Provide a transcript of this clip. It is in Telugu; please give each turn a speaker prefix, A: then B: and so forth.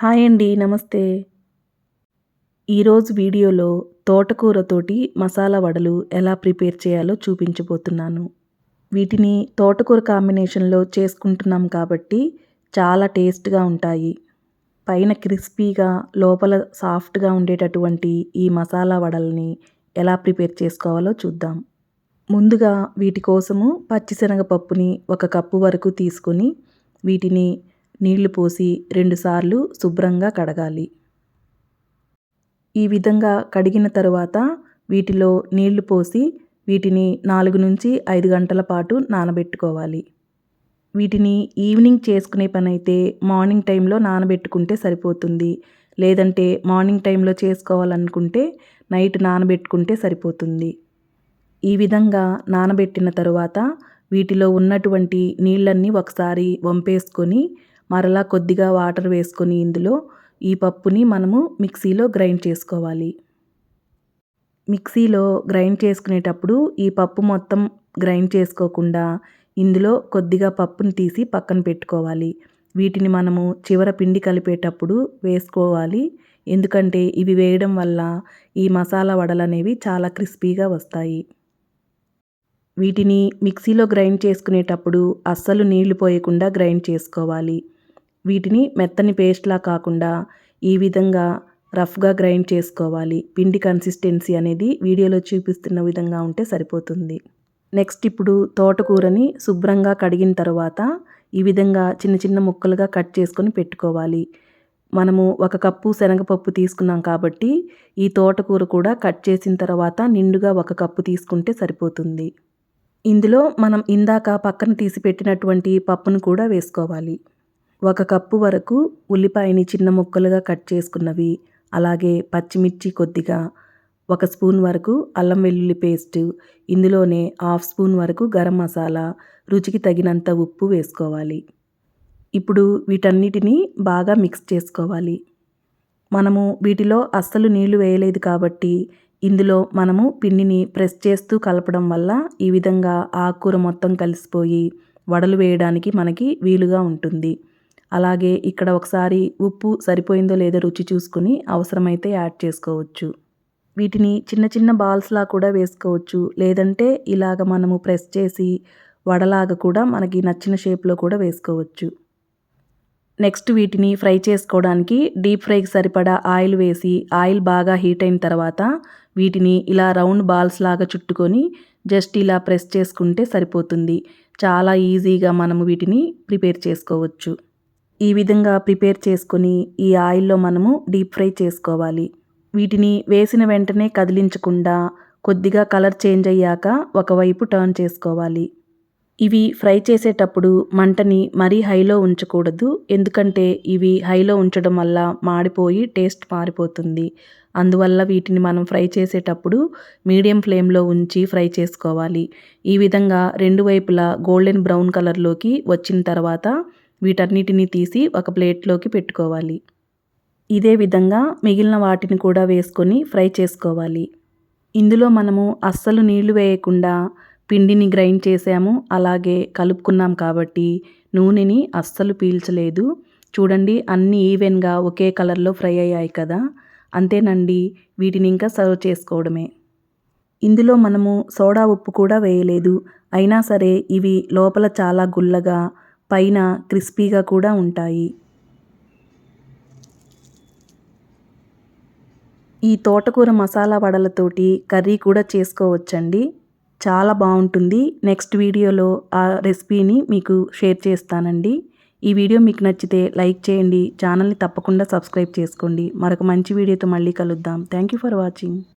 A: హాయ్ అండి నమస్తే. ఈరోజు వీడియోలో తోటకూరతోటి మసాలా వడలు ఎలా ప్రిపేర్ చేయాలో చూపించబోతున్నాను. వీటిని తోటకూర కాంబినేషన్లో చేసుకుంటున్నాం కాబట్టి చాలా టేస్ట్గా ఉంటాయి. పైన క్రిస్పీగా లోపల సాఫ్ట్గా ఉండేటటువంటి ఈ మసాలా వడల్ని ఎలా ప్రిపేర్ చేసుకోవాలో చూద్దాం. ముందుగా వీటి కోసము పచ్చిశనగపప్పుని ఒక కప్పు వరకు తీసుకొని వీటిని నీళ్ళు పోసి రెండుసార్లు శుభ్రంగా కడగాలి. ఈ విధంగా కడిగిన తరువాత వీటిలో నీళ్ళు పోసి వీటిని నాలుగు నుంచి ఐదు గంటల పాటు నానబెట్టుకోవాలి. వీటిని ఈవినింగ్ చేసుకునే పని అయితే మార్నింగ్ టైంలో నానబెట్టుకుంటే సరిపోతుంది. లేదంటే మార్నింగ్ టైంలో చేసుకోవాలనుకుంటే నైట్ నానబెట్టుకుంటే సరిపోతుంది. ఈ విధంగా నానబెట్టిన తరువాత వీటిలో ఉన్నటువంటి నీళ్ళన్నీ ఒకసారి వంపేసుకొని మరలా కొద్దిగా వాటర్ వేసుకొని ఇందులో ఈ పప్పుని మనము మిక్సీలో గ్రైండ్ చేసుకోవాలి. మిక్సీలో గ్రైండ్ చేసుకునేటప్పుడు ఈ పప్పు మొత్తం గ్రైండ్ చేసుకోకుండా ఇందులో కొద్దిగా పప్పుని తీసి పక్కన పెట్టుకోవాలి. వీటిని మనము చివర పిండి కలిపేటప్పుడు వేసుకోవాలి. ఎందుకంటే ఇవి వేయడం వల్ల ఈ మసాలా వడలు అనేవి చాలా క్రిస్పీగా వస్తాయి. వీటిని మిక్సీలో గ్రైండ్ చేసుకునేటప్పుడు అస్సలు నీళ్ళు పోయకుండా గ్రైండ్ చేసుకోవాలి. వీటిని మెత్తని పేస్ట్లా కాకుండా ఈ విధంగా రఫ్గా గ్రైండ్ చేసుకోవాలి. పిండి కన్సిస్టెన్సీ అనేది వీడియోలో చూపిస్తున్న విధంగా ఉంటే సరిపోతుంది. నెక్స్ట్ ఇప్పుడు తోటకూరని శుభ్రంగా కడిగిన తర్వాత ఈ విధంగా చిన్న చిన్న ముక్కలుగా కట్ చేసుకొని పెట్టుకోవాలి. మనము ఒక కప్పు శనగపప్పు తీసుకున్నాం కాబట్టి ఈ తోటకూర కూడా కట్ చేసిన తర్వాత నిండుగా ఒక కప్పు తీసుకుంటే సరిపోతుంది. ఇందులో మనం ఇందాక పక్కన తీసి పెట్టినటువంటి పప్పును కూడా వేసుకోవాలి. ఒక కప్పు వరకు ఉల్లిపాయని చిన్న ముక్కలుగా కట్ చేసుకున్నవి అలాగే పచ్చిమిర్చి కొద్దిగా ఒక స్పూన్ వరకు అల్లం వెల్లుల్లి పేస్ట్ ఇందులోనే హాఫ్ స్పూన్ వరకు గరం మసాలా రుచికి తగినంత ఉప్పు వేసుకోవాలి. ఇప్పుడు వీటన్నిటిని బాగా మిక్స్ చేసుకోవాలి. మనము వీటిలో అస్సలు నీళ్ళు వేయలేదు కాబట్టి ఇందులో మనము పిండిని ప్రెస్ చేస్తూ కలపడం వల్ల ఈ విధంగా ఆకుకూర మొత్తం కలిసిపోయి వడలు వేయడానికి మనకి వీలుగా ఉంటుంది. అలాగే ఇక్కడ ఒకసారి ఉప్పు సరిపోయిందో లేదో రుచి చూసుకుని అవసరమైతే యాడ్ చేసుకోవచ్చు. వీటిని చిన్న చిన్న బాల్స్లా కూడా వేసుకోవచ్చు. లేదంటే ఇలాగ మనము ప్రెస్ చేసి వడలాగా కూడా మనకి నచ్చిన షేప్లో కూడా వేసుకోవచ్చు. నెక్స్ట్ వీటిని ఫ్రై చేసుకోవడానికి డీప్ ఫ్రైకి సరిపడా ఆయిల్ వేసి ఆయిల్ బాగా హీట్ అయిన తర్వాత వీటిని ఇలా రౌండ్ బాల్స్ లాగా చుట్టుకొని జస్ట్ ఇలా ప్రెస్ చేసుకుంటే సరిపోతుంది. చాలా ఈజీగా మనము వీటిని ప్రిపేర్ చేసుకోవచ్చు. ఈ విధంగా ప్రిపేర్ చేసుకొని ఈ ఆయిల్లో మనము డీప్ ఫ్రై చేసుకోవాలి. వీటిని వేసిన వెంటనే కదిలించకుండా కొద్దిగా కలర్ చేంజ్ అయ్యాక ఒకవైపు టర్న్ చేసుకోవాలి. ఇవి ఫ్రై చేసేటప్పుడు మంటని మరీ హైలో ఉంచకూడదు ఎందుకంటే ఇవి హైలో ఉంచడం వల్ల మాడిపోయి టేస్ట్ మారిపోతుంది. అందువల్ల వీటిని మనం ఫ్రై చేసేటప్పుడు మీడియం ఫ్లేమ్లో ఉంచి ఫ్రై చేసుకోవాలి. ఈ విధంగా రెండు వైపులా గోల్డెన్ బ్రౌన్ కలర్లోకి వచ్చిన తర్వాత వీటన్నిటిని తీసి ఒక ప్లేట్లోకి పెట్టుకోవాలి. ఇదే విధంగా మిగిలిన వాటిని కూడా వేసుకొని ఫ్రై చేసుకోవాలి. ఇందులో మనము అస్సలు నీళ్ళు వేయకుండా పిండిని గ్రైండ్ చేసాము అలాగే కలుపుకున్నాం కాబట్టి నూనెని అస్సలు పీల్చలేదు. చూడండి అన్నీ ఈవెన్గా ఒకే కలర్లో ఫ్రై అయ్యాయి కదా. అంతేనండి వీటిని ఇంకా సర్వ్ చేసుకోవడమే. ఇందులో మనము సోడా ఉప్పు కూడా వేయలేదు. అయినా సరే ఇవి లోపల చాలా గుల్లగా పైన క్రిస్పీగా కూడా ఉంటాయి. ఈ తోటకూర మసాలా వడలతోటి కర్రీ కూడా చేసుకోవచ్చండి. చాలా బాగుంటుంది. నెక్స్ట్ వీడియోలో ఆ రెసిపీని మీకు షేర్ చేస్తానండి. ఈ వీడియో మీకు నచ్చితే లైక్ చేయండి. ఛానల్ని తప్పకుండా సబ్స్క్రైబ్ చేసుకోండి. మరొక మంచి వీడియోతో మళ్ళీ కలుద్దాం. Thank you for watching.